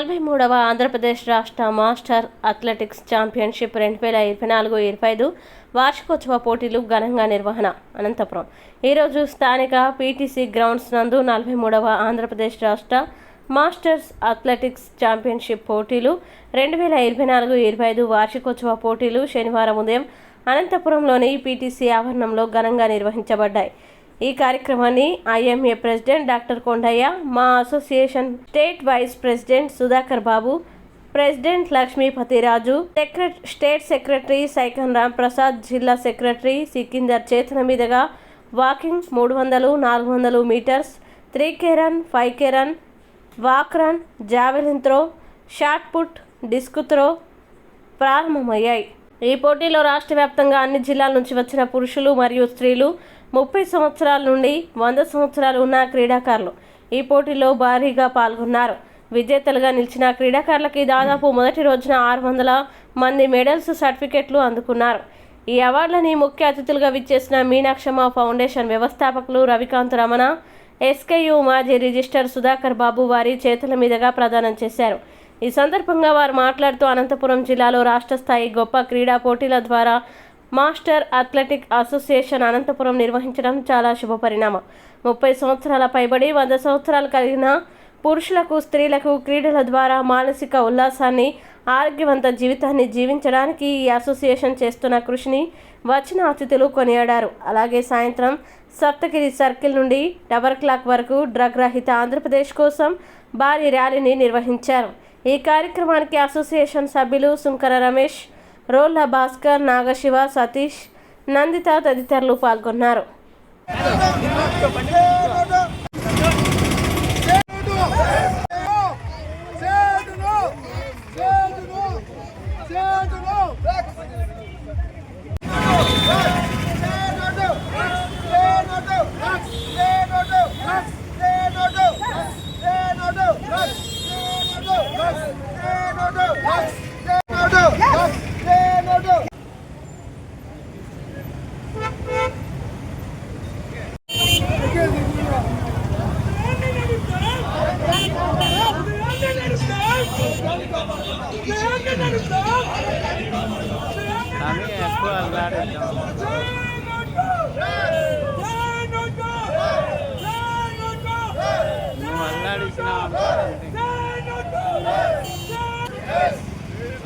నలభై మూడవ ఆంధ్రప్రదేశ్ రాష్ట్ర మాస్టర్ అథ్లెటిక్స్ ఛాంపియన్షిప్ రెండు వేల ఇరవై నాలుగు ఇరవై ఐదు వార్షికోత్సవ పోటీలు ఘనంగా నిర్వహణ అనంతపురం. ఈరోజు స్థానిక పీటీసీ గ్రౌండ్స్ నందు నలభై మూడవ ఆంధ్రప్రదేశ్ రాష్ట్ర మాస్టర్స్ అథ్లెటిక్స్ ఛాంపియన్షిప్ పోటీలు రెండు వేల ఇరవై నాలుగు ఇరవై ఐదు వార్షికోత్సవ పోటీలు శనివారం ఉదయం అనంతపురంలోని పీటీసీ ఆవరణంలో ఘనంగా నిర్వహించబడ్డాయి. ఈ కార్యక్రమాన్ని ఐఎంఏ ప్రెసిడెంట్ డాక్టర్ కొండయ్య మా association state vice president Sudhakar Babu president Lakshmipathiraju secret state secretary సైకన్ Ram Prasad జిల్లా సెక్రటరీ సికిందర్ చేతన మీదుగా వాకింగ్ మూడు వందలు నాలుగు వందలు metres three K run five K run walk run javelin throw shot put disc throw ప్రారంభమయ్యాయి. ఈ పోటీలో రాష్ట్ర వ్యాప్తంగా అన్ని జిల్లాల నుంచి వచ్చిన పురుషులు మరియు స్త్రీలు ముప్పై సంవత్సరాల నుండి వంద సంవత్సరాలు ఉన్న క్రీడాకారులు ఈ పోటీలో భారీగా పాల్గొన్నారు. విజేతలుగా నిలిచిన క్రీడాకారులకి దాదాపు మొదటి రోజున ఆరు వందల మంది మెడల్స్ సర్టిఫికెట్లు అందుకున్నారు. ఈ అవార్డులని ముఖ్య అతిథులుగా విచ్చేసిన మీనాక్షమ్మ ఫౌండేషన్ వ్యవస్థాపకులు రవికాంత్ రమణ ఎస్కేయు మాజీ రిజిస్టర్ సుధాకర్ బాబు వారి చేతుల మీదుగా ప్రదానం చేశారు. ఈ సందర్భంగా వారు మాట్లాడుతూ అనంతపురం జిల్లాలో రాష్ట్ర స్థాయి గొప్ప క్రీడా పోటీల ద్వారా మాస్టర్ అథ్లెటిక్ అసోసియేషన్ అనంతపురం నిర్వహించడం చాలా శుభపరిణామం ముప్పై సంవత్సరాల పైబడి వంద సంవత్సరాలు కలిగిన పురుషులకు స్త్రీలకు క్రీడల ద్వారా మానసిక ఉల్లాసాన్ని ఆరోగ్యవంత జీవితాన్ని జీవించడానికి ఈ అసోసియేషన్ చేస్తున్న కృషిని వచ్చిన అతిథులు కొనియాడారు. అలాగే సాయంత్రం సప్తగిరి సర్కిల్ నుండి డబర్ క్లాక్ వరకు డ్రగ్ రహిత ఆంధ్రప్రదేశ్ కోసం భారీ ర్యాలీని నిర్వహించారు. ఈ కార్యక్రమానికి అసోసియేషన్ సభ్యులు సుంకర రమేష్ రోల్ల భాస్కర్ నాగశివ సతీష్ నందిత తదితరులు పాల్గొన్నారు.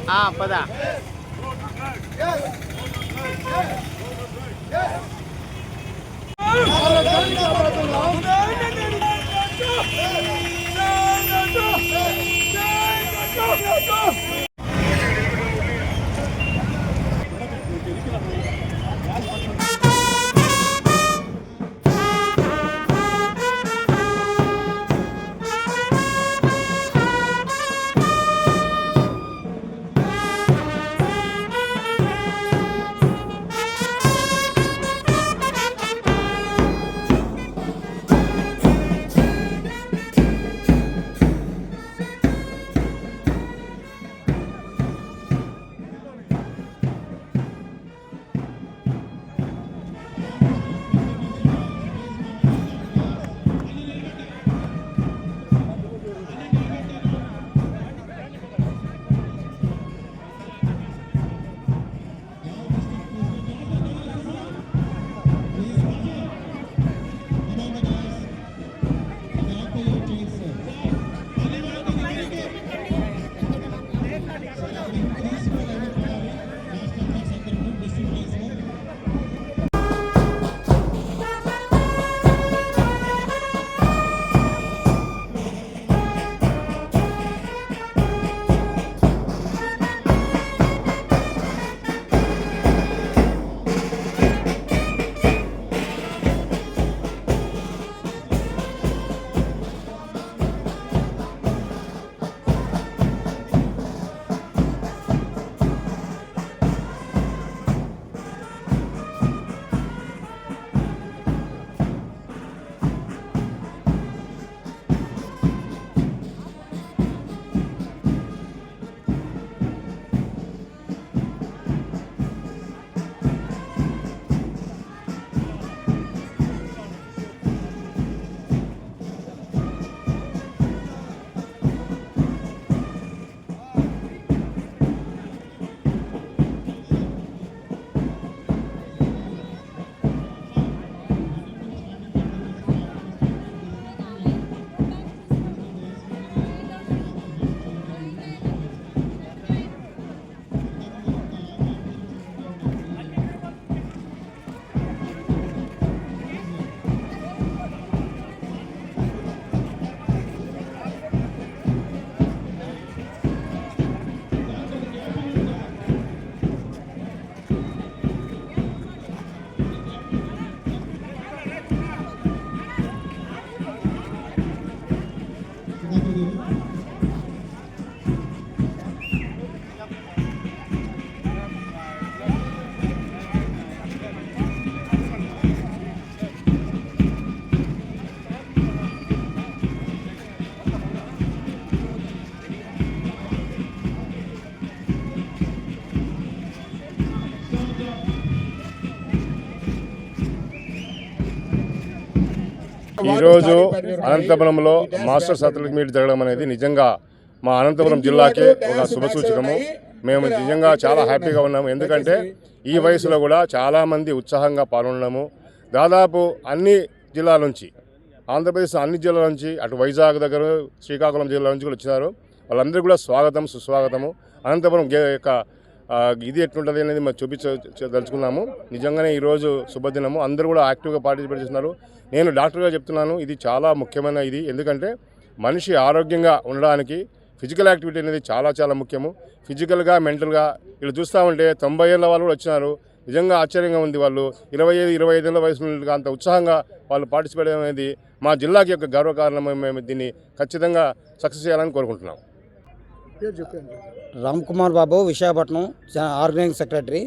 હા પદા ఈరోజు అనంతపురంలో మాస్టర్స్ అథ్లెటిక్ మీట్ జరగడం అనేది నిజంగా మా అనంతపురం జిల్లాకి ఒక శుభసూచకము. మేము నిజంగా చాలా హ్యాపీగా ఉన్నాము. ఎందుకంటే ఈ వయసులో కూడా చాలామంది ఉత్సాహంగా పాల్గొనడము. దాదాపు అన్ని జిల్లాల నుంచి ఆంధ్రప్రదేశ్ అన్ని జిల్లాల నుంచి అటు వైజాగ్ దగ్గర శ్రీకాకుళం జిల్లా నుంచి కూడా వచ్చినారు. వాళ్ళందరూ కూడా స్వాగతం సుస్వాగతము. అనంతపురం గే- యొక్క ఇది ఎట్లుంటుంది అనేది మేము చూపించ చ- దలుచుకున్నాము నిజంగానే ఈరోజు శుభదినము. అందరూ కూడా యాక్టివ్గా పార్టిసిపేట్ చేస్తున్నారు. నేను డాక్టర్గా చెప్తున్నాను ఇది చాలా ముఖ్యమైన ఇది. ఎందుకంటే మనిషి ఆరోగ్యంగా ఉండడానికి ఫిజికల్ యాక్టివిటీ అనేది చాలా చాలా ముఖ్యము. ఫిజికల్గా మెంటల్గా ఇలా చూస్తూ ఉంటే తొంభై ఏళ్ళ వాళ్ళు కూడా వచ్చినారు. నిజంగా ఆశ్చర్యంగా ఉంది వాళ్ళు. ఇరవై ఐదు ఇరవై ఐదేళ్ళ వయసు అంత ఉత్సాహంగా వాళ్ళు పార్టిసిపేట్ అనేది మా జిల్లాకి యొక్క గర్వకారణం మేము దీన్ని ఖచ్చితంగా సక్సెస్ చేయాలని కోరుకుంటున్నాం. Ram Kumar Babu Visakhapatnam organising secretary.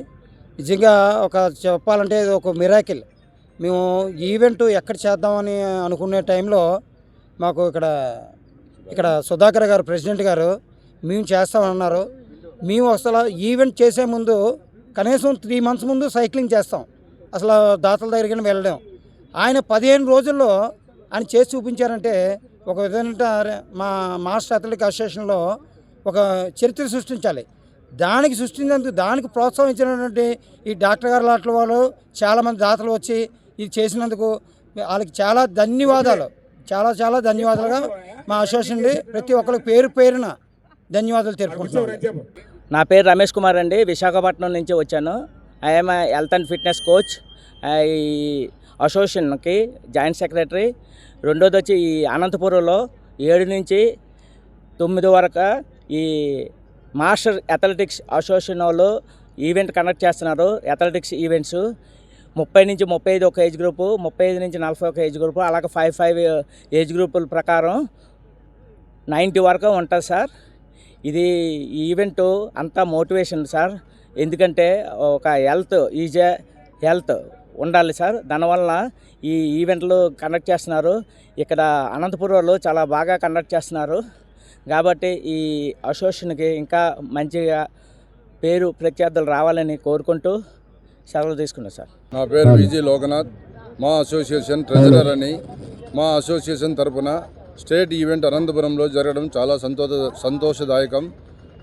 నిజంగా ఒక చెప్పాలంటే ఇది ఒక మిరాకిల్. మేము ఈవెంట్ ఎక్కడ చేద్దామని అనుకునే టైంలో మాకు ఇక్కడ ఇక్కడ సుధాకర్ గారు ప్రెసిడెంట్ గారు మేము చేస్తామన్నారు. మేము అసలు ఈవెంట్ చేసే ముందు కనీసం త్రీ మంత్స్ ముందు సైక్లింగ్ చేస్తాం. అసలు దాతల దగ్గరికి వెళ్ళడం. ఆయన పదిహేను రోజుల్లో ఆయన చేసి చూపించారంటే ఒక విధంగా మా మాస్టర్ అథ్లెటిక్ అసోసియేషన్లో ఒక చరిత్ర సృష్టించాలి. దానికి సృష్టించేందుకు దానికి ప్రోత్సహించినటువంటి ఈ డాక్టర్ గారు లాంటి వాళ్ళు చాలామంది దాతలు వచ్చి ఇది చేసినందుకు వాళ్ళకి చాలా ధన్యవాదాలు. చాలా చాలా ధన్యవాదాలుగా మా అసోసియేషన్ అండి ప్రతి ఒక్కరికి పేరు పేరున ధన్యవాదాలు తెలుపుకుంటున్నాను నా పేరు రమేష్ కుమార్ అండి. విశాఖపట్నం నుంచి వచ్చాను. I'm health and fitness coach ఈ అసోసియేషన్కి జాయింట్ సెక్రటరీ. రెండోది వచ్చి ఈ అనంతపురంలో ఏడు నుంచి తొమ్మిది వరకు ఈ మాస్టర్ అథ్లెటిక్స్ అసోసియేషన్ వాళ్ళు ఈవెంట్ కండక్ట్ చేస్తున్నారు. Athletics events. ముప్పై నుంచి ముప్పై ఐదు ఒక ఏజ్ గ్రూపు ముప్పై ఐదు నుంచి నలభై ఒక ఏజ్ గ్రూపు అలాగే ఫైవ్ ఫైవ్ ఏజ్ గ్రూపుల ప్రకారం నైంటీ వరకు ఉంటుంది సార్. ఇది ఈవెంట్ అంతా మోటివేషన్ సార్. ఎందుకంటే ఒక హెల్త్ ఈజ్ హెల్త్ ఉండాలి సార్. దానివల్ల ఈ ఈవెంట్లు కండక్ట్ చేస్తున్నారు. ఇక్కడ అనంతపురంలో చాలా బాగా కండక్ట్ చేస్తున్నారు. కాబట్టి ఈ అసోసియేషన్కి ఇంకా మంచిగా పేరు ప్రఖ్యాతులు రావాలని కోరుకుంటూ సెలవు తీసుకున్నాను సార్. నా పేరు విజయ్ లోకనాథ్. మా అసోసియేషన్ ట్రెజరర్ అని. మా అసోసియేషన్ తరపున స్టేట్ ఈవెంట్ అనంతపురంలో జరగడం చాలా సంతోష సంతోషదాయకం.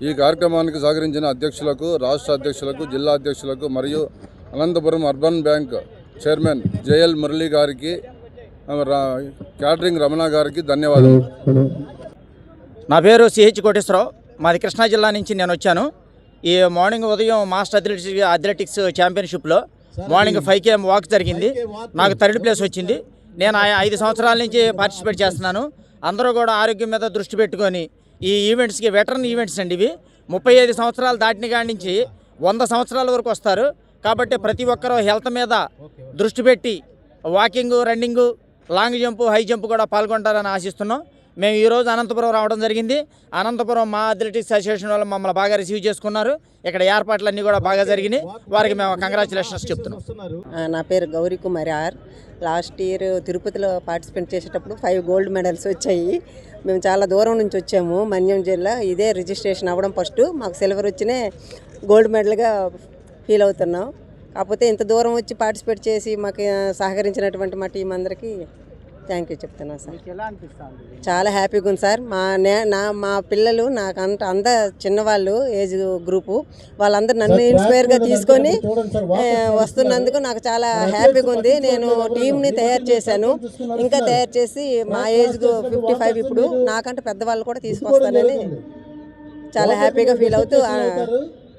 ఈ కార్యక్రమానికి సహకరించిన అధ్యక్షులకు రాష్ట్ర అధ్యక్షులకు జిల్లా అధ్యక్షులకు మరియు Anantapur urban bank chairman JL Murali గారికి క్యాటరింగ్ రమణ గారికి ధన్యవాదాలు నా పేరు సిహెచ్ కోటేశ్వరరావు. మాది కృష్ణా జిల్లా నుంచి నేను వచ్చాను. ఈ మార్నింగ్ ఉదయం మాస్టర్ అథ్లెటిక్స్ అథ్లెటిక్స్ ఛాంపియన్షిప్లో మార్నింగ్ ఫైవ్ కేఎం వాక్ జరిగింది. నాకు థర్డ్ ప్లేస్ వచ్చింది. నేను ఐదు సంవత్సరాల నుంచి పార్టిసిపేట్ చేస్తున్నాను. అందరూ కూడా ఆరోగ్యం మీద దృష్టి పెట్టుకొని ఈ ఈవెంట్స్కి వెటరన్ ఈవెంట్స్ అండి ఇవి. ముప్పై ఐదు సంవత్సరాలు దాటిన కాడి నుంచి వంద సంవత్సరాల వరకు వస్తారు. కాబట్టి ప్రతి ఒక్కరూ హెల్త్ మీద దృష్టి పెట్టి walking running long jump high jump కూడా పాల్గొంటారని ఆశిస్తున్నాం. మేము ఈరోజు అనంతపురం రావడం జరిగింది. అనంతపురం మా అథ్లెటిక్స్ అసోసియేషన్ వాళ్ళు మమ్మల్ని బాగా రిసీవ్ చేసుకున్నారు. ఇక్కడ ఏర్పాట్లన్నీ కూడా బాగా జరిగినాయి. వారికి మేము కంగ్రాచులేషన్స్ చెప్తున్నాం. నా పేరు Gauri Kumari R. Last year తిరుపతిలో పార్టిసిపేట్ చేసేటప్పుడు ఫైవ్ గోల్డ్ మెడల్స్ వచ్చాయి. మేము చాలా దూరం నుంచి వచ్చాము. మన్యం జిల్లా ఇదే రిజిస్ట్రేషన్ అవ్వడం ఫస్ట్. మాకు సిల్వర్ వచ్చినే గోల్డ్ మెడల్గా ఫీల్ అవుతున్నాం. కాకపోతే ఇంత దూరం వచ్చి పార్టిసిపేట్ చేసి మాకు సహకరించినటువంటి మా టీం అందరికీ థ్యాంక్ యూ చెప్తున్నాను సార్. చాలా హ్యాపీగా ఉంది సార్. మా నే నా మా పిల్లలు నాకు అంత అంద చిన్నవాళ్ళు ఏజ్ గ్రూపు వాళ్ళందరూ నన్ను ఇన్స్పైర్గా తీసుకొని వస్తున్నందుకు నాకు చాలా హ్యాపీగా ఉంది. నేను టీంని తయారు చేశాను. ఇంకా తయారు చేసి మా ఏజ్ ఫిఫ్టీ ఫైవ్ ఇప్పుడు నాకంటే పెద్దవాళ్ళు కూడా తీసుకొస్తానని చాలా హ్యాపీగా ఫీల్ అవుతూ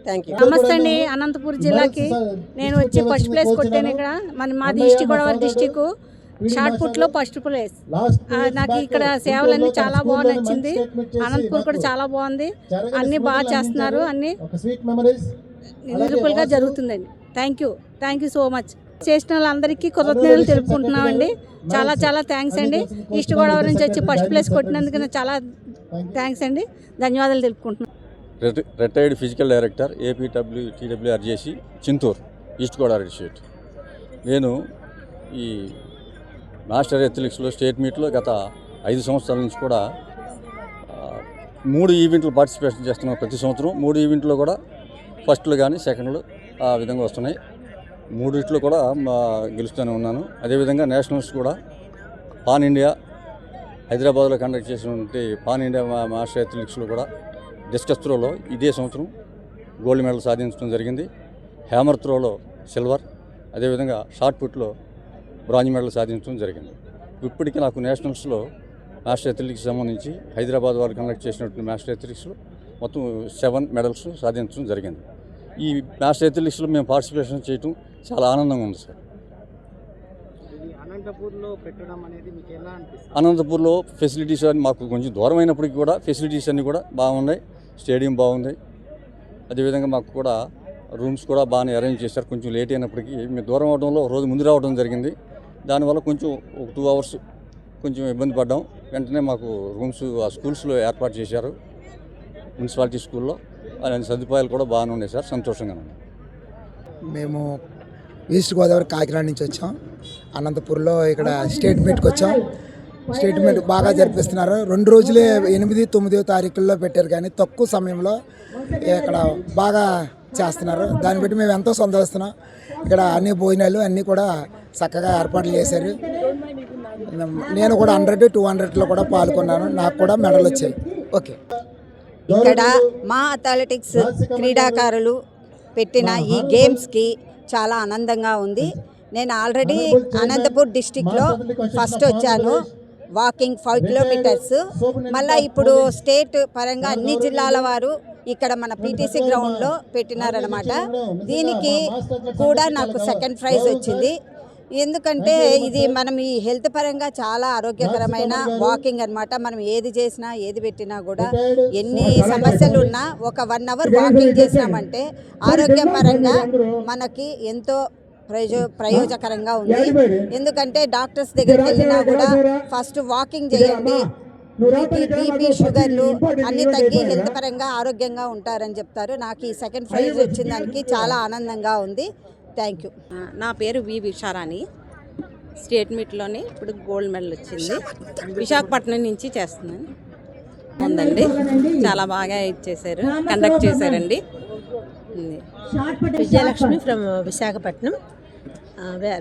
థ్యాంక్ యూ నమస్తే అండి అనంతపురం జిల్లాకి. నేను వచ్చి ఫస్ట్ ప్లేస్ కొట్టాను ఇక్కడ. మన మాది ఈస్ట్ గోదావరి డిస్టిక్ షార్ట్ పుట్లో ఫస్ట్ ప్లేస్ నాకు ఇక్కడ సేవలన్నీ చాలా బాగా నచ్చింది అనంతపూర్ కూడా చాలా బాగుంది. అన్ని బాగా చేస్తున్నారు అన్ని గా జరుగుతుందండి. Thank you thank you so much చేసిన వాళ్ళందరికీ కృతజ్ఞతలు తెలుపుకుంటున్నామండి. చాలా చాలా థ్యాంక్స్ అండి. ఈస్ట్ గోదావరి నుంచి వచ్చి ఫస్ట్ ప్లేస్ కొట్టినందుకు నాకు చాలా థ్యాంక్స్ అండి. ధన్యవాదాలు తెలుపుకుంటున్నాను రిట- retired physical director APW TWRJC Chinturu east Godavari state నేను ఈ మాస్టర్ ఎథ్లెటిక్స్లో స్టేట్ మీట్లో గత ఐదు సంవత్సరాల నుంచి కూడా మూడు ఈవెంట్లు పార్టిసిపేషన్ చేస్తున్నాం ప్రతి సంవత్సరం మూడు ఈవెంట్లో కూడా ఫస్ట్లు కానీ సెకండ్లు ఆ విధంగా వస్తున్నాయి. మూడిట్లో కూడా గెలుస్తూనే ఉన్నాను. అదేవిధంగా నేషనల్స్ కూడా పాన్ ఇండియా హైదరాబాద్లో కండక్ట్ చేసినటువంటి పాన్ ఇండియా మాస్టర్ అథ్లెటిక్స్లో కూడా డిస్కస్ త్రోలో ఇదే సంవత్సరం గోల్డ్ మెడల్ సాధించడం జరిగింది. హ్యామర్ త్రోలో సిల్వర్ అదేవిధంగా షార్ట్ పుట్లో బ్రాంజ్ మెడల్ సాధించడం జరిగింది. ఇప్పటికీ నాకు నేషనల్స్లో మాస్టర్ అథ్లెటిక్స్ సంబంధించి హైదరాబాద్ వారు కండక్ట్ చేసినటువంటి మాస్టర్ అథ్లెటిక్స్లో మొత్తం సెవెన్ మెడల్స్ సాధించడం జరిగింది. ఈ మాస్టర్ అథ్లెటిక్స్లో మేము పార్టిసిపేషన్ చేయటం చాలా ఆనందంగా ఉంది సార్. అనంతపూర్లో ఫెసిలిటీస్ అన్ని మాకు కొంచెం దూరం అయినప్పటికీ కూడా ఫెసిలిటీస్ అన్నీ కూడా బాగున్నాయి. స్టేడియం బాగుంది. అదేవిధంగా మాకు కూడా రూమ్స్ కూడా బాగానే అరేంజ్ చేశారు. కొంచెం లేట్ అయినప్పటికీ మేము దూరం అవడంలో రోజు ముందు రావడం జరిగింది. దానివల్ల కొంచెం ఒక టూ అవర్స్ కొంచెం ఇబ్బంది పడ్డాం. వెంటనే మాకు రూమ్స్ ఆ స్కూల్స్లో ఏర్పాటు చేశారు. మున్సిపాలిటీ స్కూల్లో. అలాంటి సదుపాయాలు కూడా బాగానే ఉన్నాయి సార్. సంతోషంగా ఉంది మేము ఈస్ట్ గోదావరి కాకినాడ నుంచి వచ్చాం. అనంతపూర్లో ఇక్కడ స్టేట్ మీట్కి వచ్చాం. స్టేట్ మీట్ బాగా జరిపిస్తున్నారు. రెండు రోజులే ఎనిమిది తొమ్మిదో తారీఖుల్లో పెట్టారు కానీ తక్కువ సమయంలో ఇక్కడ బాగా చేస్తున్నారు. దాన్ని బట్టి మేము ఎంతో సంతోషిస్తున్నాం. ఇక్కడ అన్ని భోజనాలు అన్నీ కూడా చక్కగా ఏర్పాట్లు చేశారు. నేను కూడా హండ్రెడ్ టూ హండ్రెడ్లో కూడా పాల్గొన్నాను. నాకు కూడా మెడల్ వచ్చాయి. ఓకే. ఇక్కడ మా అథ్లెటిక్స్ క్రీడాకారులు పెట్టిన ఈ గేమ్స్కి చాలా ఆనందంగా ఉంది. నేను ఆల్రెడీ అనంతపూర్ డిస్టిక్లో ఫస్ట్ వచ్చాను. Walking five kilometres. మళ్ళీ ఇప్పుడు స్టేట్ పరంగా అన్ని జిల్లాల వారు ఇక్కడ మన పీటీసీ గ్రౌండ్లో పెట్టినారనమాట దీనికి కూడా నాకు సెకండ్ ప్రైజ్ వచ్చింది. ఎందుకంటే ఇది మనం ఈ హెల్త్ పరంగా చాలా ఆరోగ్యకరమైన వాకింగ్ అన్నమాట. మనం ఏది చేసినా ఏది పెట్టినా కూడా ఎన్ని సమస్యలు ఉన్నా ఒక వన్ అవర్ వాకింగ్ చేసినామంటే ఆరోగ్యపరంగా మనకి ఎంతో ప్రయో ప్రయోజకరంగా ఉంది. ఎందుకంటే డాక్టర్స్ దగ్గరికి వెళ్ళినా కూడా ఫస్ట్ వాకింగ్ చేయండి. బీపీ షుగర్లు అన్ని తగ్గి హెల్త్ పరంగా ఆరోగ్యంగా ఉంటారని చెప్తారు. నాకు ఈ సెకండ్ ప్రైజ్ వచ్చిన దానికి చాలా ఆనందంగా ఉంది. Thank you. నా పేరు వి విషారాణి స్టేట్ మీట్లోని ఇప్పుడు గోల్డ్ మెడల్ వచ్చింది. విశాఖపట్నం. నుంచి చేస్తున్నాను. ఉందండి చాలా బాగా ఇచ్చేసారు కండక్ట్ చేశారండి. Vijayalakshmi from Visakhapatnam.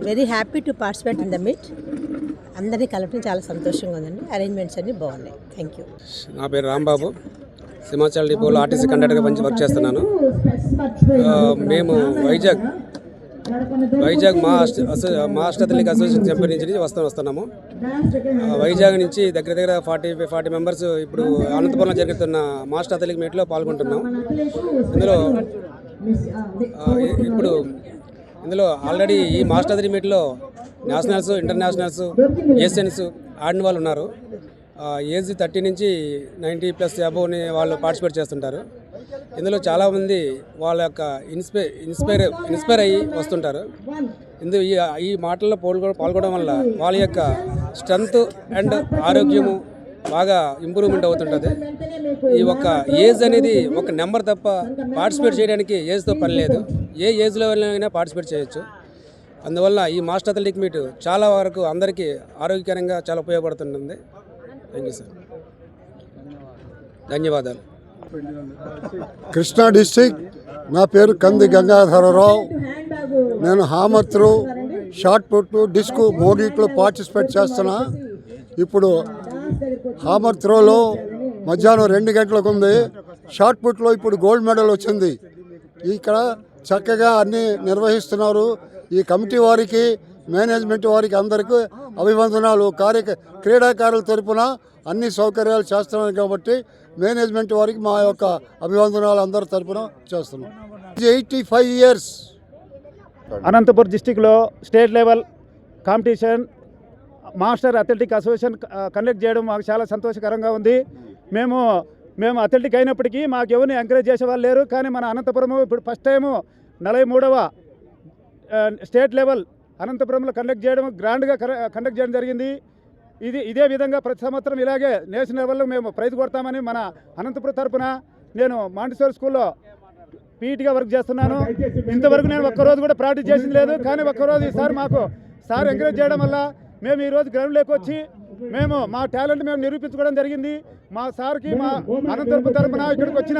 Very happy to participate in the meet అందరినీ కలపడం చాలా సంతోషంగా ఉందండి. అరేంజ్మెంట్స్ అన్నీ బాగున్నాయి. థ్యాంక్ యూ నా పేరు రాంబాబు. సింహాచల్ డిపోలో ఆర్టీసీ కండక్టర్గా పని వర్క్ చేస్తున్నాను. మేము వైజాగ్ వైజాగ్ మా అష్ట- అసో- మా అష్టతలిక్ అసోసియేషన్ ఛాంపియన్ నుంచి వస్తూ వస్తున్నాము. వైజాగ్ నుంచి దగ్గర దగ్గర ఫార్టీ ఫార్టీ మెంబర్స్ ఇప్పుడు అనంతపురంలో జరుగుతున్న మాస్టర్ అథలిక్ మీట్లో పాల్గొంటున్నాం. ఇందులో ఇప్పుడు ఇందులో ఆల్రెడీ ఈ మాస్టర్ అథలిక్ మీట్లో నేషనల్స్ ఇంటర్నేషనల్స్ ఏషియన్స్ ఆడిన వాళ్ళు ఉన్నారు. ఏజ్ థర్టీ నుంచి నైంటీ ప్లస్ అబోవ్ని వాళ్ళు పార్టిసిపేట్ చేస్తుంటారు. ఇందులో చాలామంది వాళ్ళ యొక్క ఇన్స్పై ఇన్స్పైర్ ఇన్స్పైర్ అయ్యి వస్తుంటారు. ఇందు ఈ ఈ మాటల్లో పాల్గొ పాల్గొనడం వల్ల వాళ్ళ యొక్క స్ట్రెంగ్త్ అండ్ ఆరోగ్యము బాగా ఇంప్రూవ్మెంట్ అవుతుంటుంది. ఈ ఒక ఏజ్ అనేది ఒక నెంబర్ తప్ప పార్టిసిపేట్ చేయడానికి ఏజ్తో పని లేదు. ఏ ఏజ్లో అయినా పార్టిసిపేట్ చేయొచ్చు. అందువల్ల ఈ మాస్టర్ అథ్లెటిక్ మీట్ చాలా వరకు అందరికీ ఆరోగ్యకరంగా చాలా ఉపయోగపడుతుంటుంది. థ్యాంక్ యూ సార్ ధన్యవాదాలు. కృష్ణా డిస్టిక్ నా పేరు కంది గంగాధరరావు. నేను hammer throw shot put discus మూడిట్లో పార్టిసిపేట్ చేస్తున్నా. ఇప్పుడు హామర్ త్రోలో మధ్యాహ్నం రెండు గంటలకు ఉంది. షార్ట్ పుట్లో ఇప్పుడు గోల్డ్ మెడల్ వచ్చింది. ఇక్కడ చక్కగా అన్నీ నిర్వహిస్తున్నారు. ఈ కమిటీ వారికి మేనేజ్మెంట్ వారికి అందరికీ అభివందనాలు. కార్య క్రీడాకారుల తరపున అన్ని సౌకర్యాలు చేస్తున్నారు కాబట్టి మేనేజ్మెంట్ వారికి మా యొక్క అభివందనాలు అందరి తరపున చేస్తున్నాం. Eighty five years. అనంతపురం డిస్టిక్లో state level competition master athletic association conduct చేయడం మాకు చాలా సంతోషకరంగా ఉంది. మేము మేము అథ్లెటిక్ అయినప్పటికీ మాకు ఎవరిని ఎంకరేజ్ చేసేవాళ్ళు లేరు. కానీ మన అనంతపురము ఇప్పుడు ఫస్ట్ టైము నలభై మూడవ స్టేట్ లెవెల్ అనంతపురంలో కండక్ట్ చేయడం గ్రాండ్గా కండక్ట్ చేయడం జరిగింది. ఇది ఇదే విధంగా ప్రతి సంవత్సరం ఇలాగే నేషనల్ లెవెల్లో మేము ప్రైజ్ కొడతామని మన అనంతపురం తరపున నేను మాంటిసోర్ స్కూల్లో పీఈటీగా వర్క్ చేస్తున్నాను. ఇంతవరకు నేను ఒక్కరోజు కూడా ప్రాక్టీస్ చేసింది లేదు. కానీ ఒక్కరోజు ఈసారి మాకు సార్ ఎంకరేజ్ చేయడం వల్ల మేము ఈరోజు గ్రౌండ్లోకి వచ్చి మేము మా టాలెంట్ మేము నిరూపించుకోవడం జరిగింది. మా సార్కి మా అనంతపురం తరపున ఇక్కడికి వచ్చిన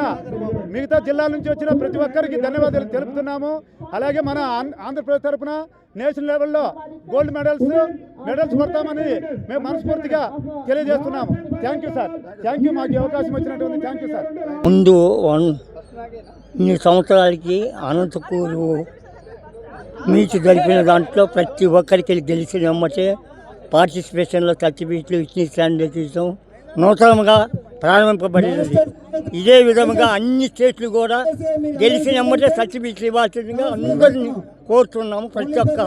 మిగతా జిల్లాల నుంచి వచ్చిన ప్రతి ఒక్కరికి ధన్యవాదాలు తెలుపుతున్నాము. అలాగే మన ఆంధ్రప్రదేశ్ తరపున నేషనల్ లెవెల్లో గోల్డ్ మెడల్స్ మెడల్స్ కొడతామని మేము మనస్ఫూర్తిగా తెలియజేస్తున్నాము. Thank you sir thank you మాకు అవకాశం వచ్చినటువంటి థ్యాంక్ యూ సార్ ముందు వన్ ఇన్ని సంవత్సరాలకి అనంతపూరు మీచ్ జరిపిన దాంట్లో ప్రతి ఒక్కరికి గెలిచిన వెమ్మటే పార్టిసిపేషన్లో సర్టిఫికెట్లు ఇచ్చి స్టాండర్డ్ నూతనంగా ప్రారంభింపబడినది ఇదే విధంగా అన్ని స్టేట్లు కూడా గెలిచిన వెమ్మటే సర్టిఫికెట్లు ఇవ్వాల్సిందిగా అందరినీ కోరుతున్నాము. ప్రతి ఒక్క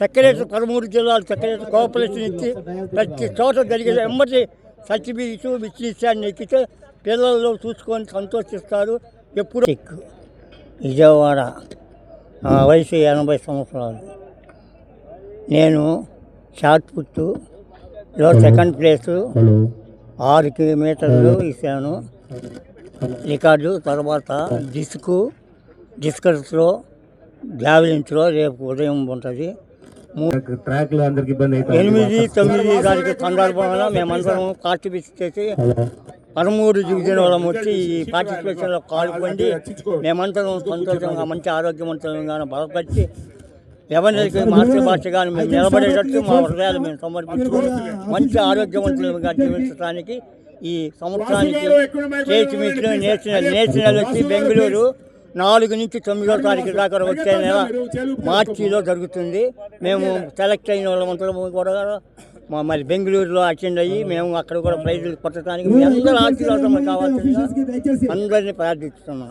సెక్రటరీ పదమూడు జిల్లాలు సెక్రటరీ కోఆపరేషన్ ఇచ్చి ప్రతి చోట జరిగిన ఎమ్మటి సర్టిఫికెట్ విచ్చేసాన్ని ఎక్కితే పిల్లల్లో చూసుకొని సంతోషిస్తారు. ఎప్పుడు విజయవాడ వయసు ఎనభై సంవత్సరాలు. నేను షార్ట్ పుట్టులో సెకండ్ ప్లేసు ఆరు కిలోమీటర్లు ఇచ్చాను. రికార్డు తర్వాత డిస్కు డిస్కస్లో జావెలిన్ త్రో రేపు ఉదయం ఉంటుంది. ఎనిమిది తొమ్మిది తారీఖు సందర్భంలో మేమందరం పార్టిసిపేట్ చేసి పదమూడు డివిజన్ వాళ్ళం వచ్చి ఈ పార్టిసిపేషన్లో పాల్గొండి. మేమందరం సంతోషంగా మంచి ఆరోగ్యవంతంగా బలపరిచి ఎవరికి మాతృభాష కానీ మేము నిలబడేటట్టు మా హృదయాలు మేము సమర్పించుకుని మంచి ఆరోగ్యవంతులుగా జీవించడానికి ఈ సంవత్సరానికి స్టేట్ మీట్లో నేషనల్ నేషనల్ వచ్చి బెంగళూరు నాలుగు నుంచి తొమ్మిదో తారీఖు దాకా వచ్చే నెల మార్చిలో జరుగుతుంది. మేము సెలెక్ట్ అయిన వాళ్ళందరం కూడా మా మరి బెంగళూరులో అటెండ్ అయ్యి మేము అక్కడ కూడా ప్రైజులు కొట్టడానికి మీ అందరూ ఆశీర్వాదం కావాల్సిందిగా అందరినీ ప్రార్థిస్తున్నాం.